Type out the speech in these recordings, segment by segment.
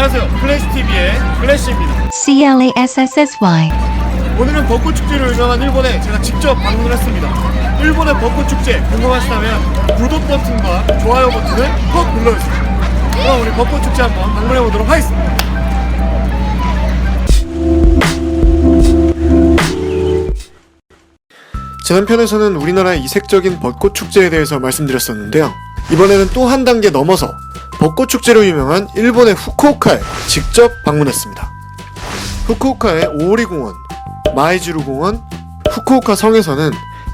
안녕하세요. 클래시TV의 클래시입니다. C L A S S S Y. 오늘은 벚꽃 축제로 유명한 일본에 제가 직접 방문을 했습니다. 일본의 벚꽃 축제 궁금하시다면 구독 버튼과 좋아요 버튼을 꼭 눌러주세요. 그럼 우리 벚꽃 축제 한번 방문해 보도록 하겠습니다. 지난 편에서는 우리나라의 이색적인 벚꽃 축제에 대해서 말씀드렸었는데요. 이번에는 또 한 단계 넘어서 벚꽃 축제로 유명한 일본의 후쿠오카에 직접 방문했습니다. 후쿠오카의 오오리 공원, 마이지루 공원, 후쿠오카 성에서는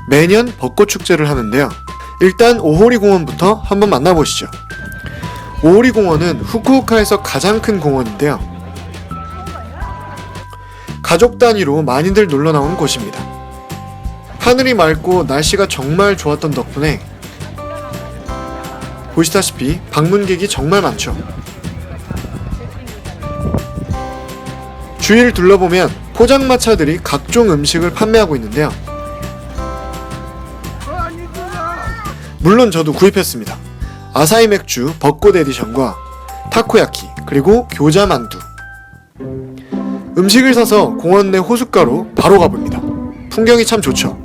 매년 벚꽃 축제를 하는데요. 일단 오호리 공원부터 한번 만나보시죠. 오호리 공원은 후쿠오카에서 가장 큰 공원인데요. 가족 단위로 많이들 놀러 나오는 곳입니다. 하늘이 맑고 날씨가 정말 좋았던 덕분에 보시다시피 방문객이 정말 많죠. 주위를 둘러보면 포장마차들이 각종 음식을 판매하고 있는데요. 물론 저도 구입했습니다. 아사히 맥주 벚꽃 에디션과 타코야키 그리고 교자 만두. 음식을 사서 공원 내 호숫가로 바로 가봅니다. 풍경이 참 좋죠.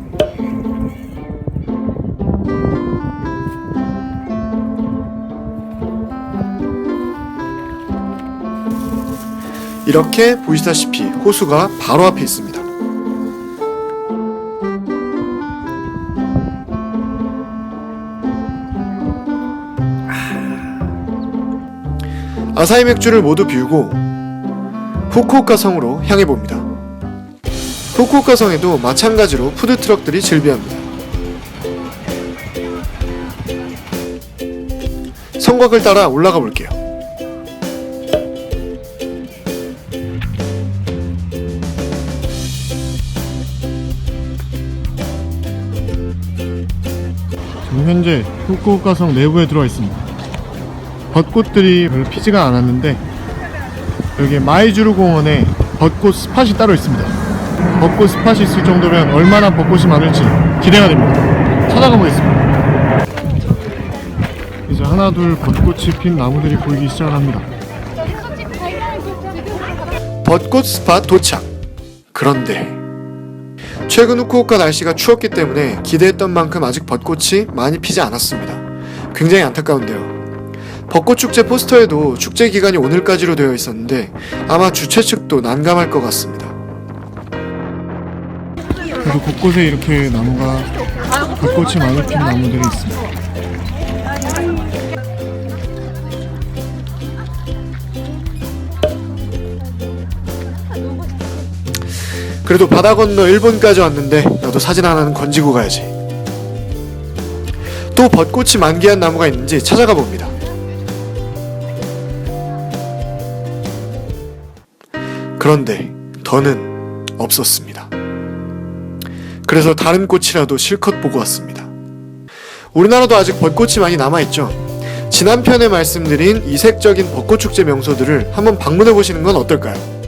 이렇게 보시다시피 호수가 바로 앞에 있습니다. 아사히 맥주를 모두 비우고 후쿠오카 성으로 향해 봅니다. 후쿠오카 성에도 마찬가지로 푸드 트럭들이 즐비합니다. 성곽을 따라 올라가 볼게요. 지금 현재 후쿠오카성 내부에 들어와 있습니다. 벚꽃들이 별로 피지가 않았는데 여기 마이주루 공원에 벚꽃 스팟이 따로 있습니다. 벚꽃 스팟이 있을 정도면 얼마나 벚꽃이 많을지 기대가 됩니다. 찾아가 보겠습니다. 이제 하나 둘 벚꽃이 핀 나무들이 보이기 시작합니다. 벚꽃 스팟 도착. 그런데 최근 후쿠오카 날씨가 추웠기 때문에 기대했던 만큼 아직 벚꽃이 많이 피지 않았습니다. 굉장히 안타까운데요. 벚꽃 축제 포스터에도 축제 기간이 오늘까지로 되어 있었는데 아마 주최 측도 난감할 것 같습니다. 그래도 곳곳에 이렇게 나무가 벚꽃이 많이 핀 나무들이 있습니다. 그래도 바다 건너 일본까지 왔는데 나도 사진 하나는 건지고 가야지. 또 벚꽃이 만개한 나무가 있는지 찾아가 봅니다. 그런데 더는 없었습니다. 그래서 다른 꽃이라도 실컷 보고 왔습니다. 우리나라도 아직 벚꽃이 많이 남아있죠. 지난 편에 말씀드린 이색적인 벚꽃 축제 명소들을 한번 방문해 보시는 건 어떨까요?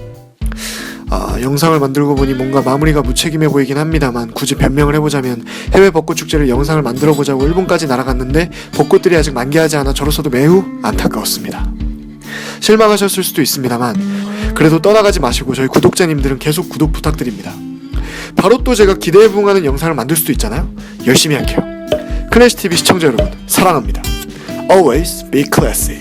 아, 영상을 만들고 보니 뭔가 마무리가 무책임해 보이긴 합니다만 굳이 변명을 해보자면 해외 벚꽃 축제를 영상을 만들어 보자고 일본까지 날아갔는데 벚꽃들이 아직 만개하지 않아 저로서도 매우 안타까웠습니다. 실망하셨을 수도 있습니다만 그래도 떠나가지 마시고 저희 구독자님들은 계속 구독 부탁드립니다. 바로 또 제가 기대에 부응하는 영상을 만들 수도 있잖아요. 열심히 할게요. 클래시 TV 시청자 여러분 사랑합니다. Always be classy.